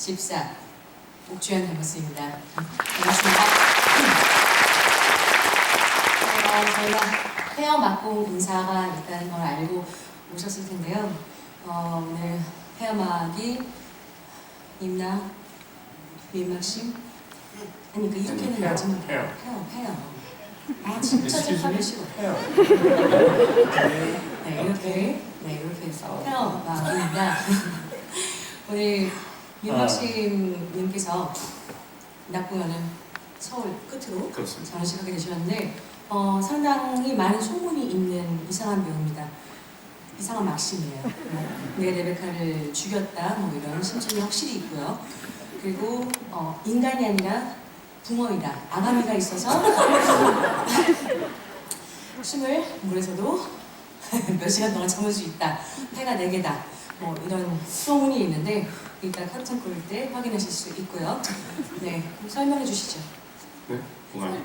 집사 옥주현 닮았습니다. 반갑습니다. 어, 저희가 헤어 막고 인사가 있다는 걸 알고 오셨을 텐데요. 어, 오늘 헤어막이 임나 민막심 아니 그 이렇게는 헤어, 하지만 헤어. 헤어 헤어 아 진짜 me? 싫어. 해요. 네 이렇게 네 이렇게 해서 헤어 막입니다. 오늘 윤박심님께서 낮 공연은 서울 끝으로 그렇습니다. 장식하게 되셨는데 어, 상당히 많은 소문이 있는 이상한 배우입니다. 이상한 막심이에요. 뭐, 내 레베카를 죽였다 뭐 이런 심증이 확실히 있고요. 그리고 어, 인간이 아니라 붕어이다. 아가미가 있어서 숨을 물에서도 몇 시간 동안 참을 수 있다. 폐가 네 개다. 뭐 이런 소문이 있는데 이따 커튼 콜때 확인하실 수 있고요. 네, 그럼 설명해 주시죠. 네, 동아리.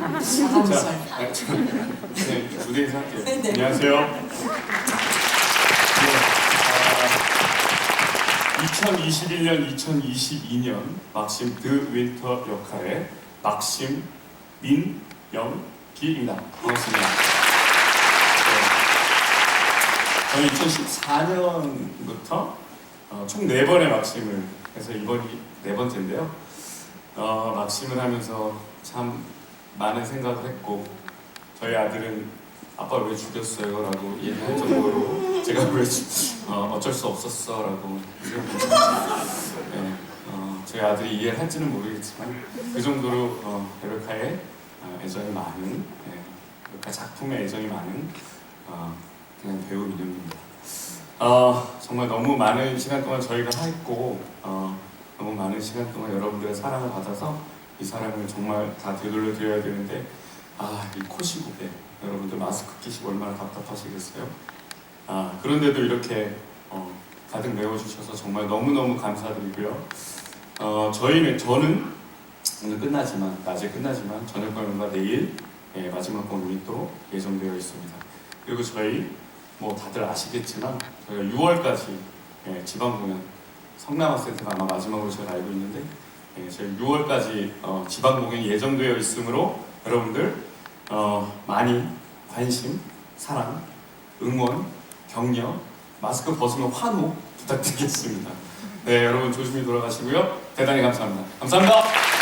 아가미설. 자, 아, 저, 네, 무대 인사할게요. 네, 네. 안녕하세요. 네, 2021년, 2022년 막심 드 윈터 역할의 막심 민영기입니다. 반갑습니다. 네. 저는 2014년부터 어, 총 4번의 막심을 해서 이번이 네 번째인데요. 어, 막심을 하면서 참 많은 생각을 했고 저희 아들은 아빠 왜 죽였어요? 라고 얘기할 정도로 제가 왜 죽- 어, 어쩔 수 없었어 라고 네, 어, 저희 아들이 이해를 할지는 모르겠지만 그 정도로 어, 레베카의 어, 애정이 많은 예, 레베카 작품에 애정이 많은 어, 그냥 배우 민영입니다 어, 정말 너무 많은 시간 동안 저희가 했고 어, 너무 많은 시간 동안 여러분들의 사랑을 받아서 이 사람을 정말 다 되돌려 드려야 되는데 아이 코시국에 여러분들 마스크 끼시고 얼마나 답답하시겠어요? 아 그런데도 이렇게 어, 가득 메워주셔서 정말 너무 너무 감사드리고요. 어 저희는 저는 오늘 끝나지만 낮에 끝나지만 저녁 공연과 내일 예, 마지막 공연이 또 예정되어 있습니다. 그리고 저희 뭐 다들 아시겠지만 저희가 6월까지 예, 지방 공연 성남 아 센터가 아마 마지막으로 제가 알고 있는데 예, 저희 6월까지 어, 지방 공연이 예정되어 있으므로 여러분들 어, 많이 관심, 사랑, 응원, 격려, 마스크 벗으면 환호 부탁드리겠습니다. 네, 여러분 조심히 돌아가시고요. 대단히 감사합니다. 감사합니다.